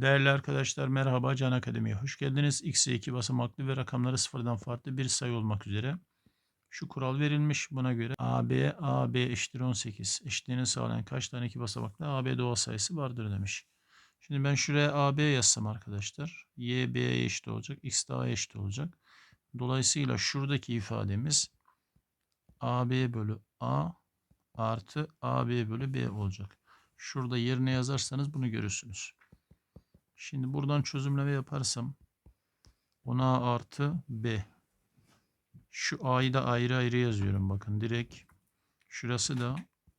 Değerli arkadaşlar merhaba Can Akademi'ye hoş geldiniz. X'e 2 basamaklı ve rakamları sıfırdan farklı bir sayı olmak üzere. Şu kural verilmiş buna göre AB, AB eşittir 18. Eşitliğini sağlayan kaç tane iki basamaklı AB doğal sayısı vardır demiş. Şimdi ben şuraya AB yazsam arkadaşlar. Y B'ye eşit olacak. X de eşit olacak. Dolayısıyla şuradaki ifademiz AB bölü A artı AB bölü B olacak. Şurada yerine yazarsanız bunu görürsünüz. Şimdi buradan çözümleme yaparsam 10A artı B. Şu A'yı da ayrı ayrı yazıyorum. Bakın direkt şurası da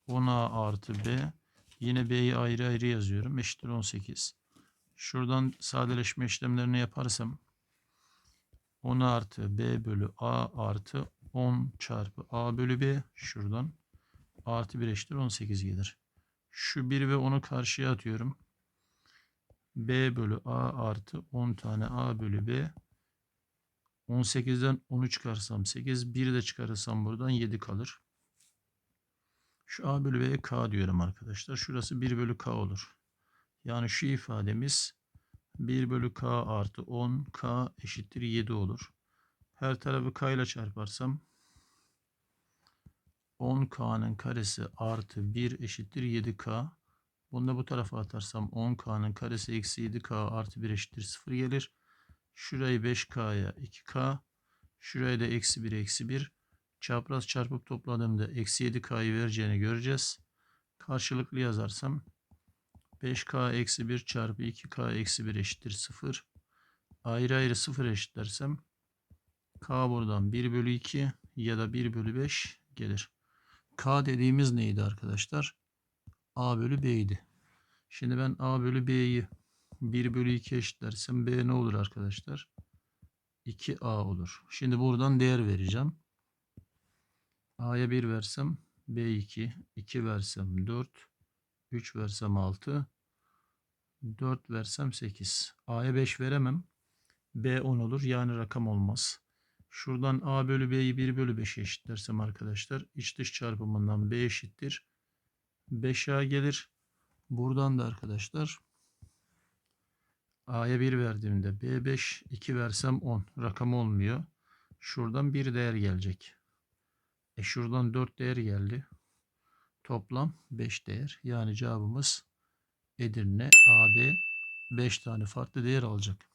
10A artı B. Yine B'yi ayrı ayrı yazıyorum. Eşittir 18. Şuradan sadeleşme işlemlerini yaparsam 10 artı B bölü A artı 10 çarpı A bölü B şuradan artı 1 eşittir 18 gelir. Şu 1 ve 10'u karşıya atıyorum. B bölü A artı 10 tane A bölü B. 18'den 10'u çıkarsam 8. 1 de çıkarırsam buradan 7 kalır. Şu A bölü B'ye K diyorum arkadaşlar. Şurası 1 bölü K olur. Yani şu ifademiz 1 bölü K artı 10 K eşittir 7 olur. Her tarafı K ile çarparsam 10K'nın karesi artı 1 eşittir 7K. Bunu da bu tarafa atarsam 10K'nın karesi eksi 7K artı 1 eşittir 0 gelir. Şurayı 5K'ya 2K. Şuraya da eksi 1 eksi 1. Çapraz çarpıp topladığımda eksi 7K'yı vereceğini göreceğiz. Karşılıklı yazarsam 5K eksi 1 çarpı 2K eksi 1 eşittir 0. Ayrı ayrı 0 eşitlersem K buradan 1 bölü 2 ya da 1 bölü 5 gelir. K dediğimiz neydi arkadaşlar? A bölü B'ydi. Şimdi ben A bölü B'yi 1 bölü 2 eşitlersem B ne olur arkadaşlar? 2A olur. Şimdi buradan değer vereceğim. A'ya 1 versem B2, 2 versem 4, 3 versem 6, 4 versem 8. A'ya 5 veremem. B 10 olur. Yani rakam olmaz. Şuradan A bölü B'yi 1 bölü 5'e eşitlersem arkadaşlar iç dış çarpımından B eşittir. 5A gelir. Buradan da arkadaşlar A'ya 1 verdiğimde B5 2 versem 10 rakam olmuyor. Şuradan bir değer gelecek. E şuradan 4 değer geldi. Toplam 5 değer. Yani cevabımız Edirne AD 5 tane farklı değer alacak.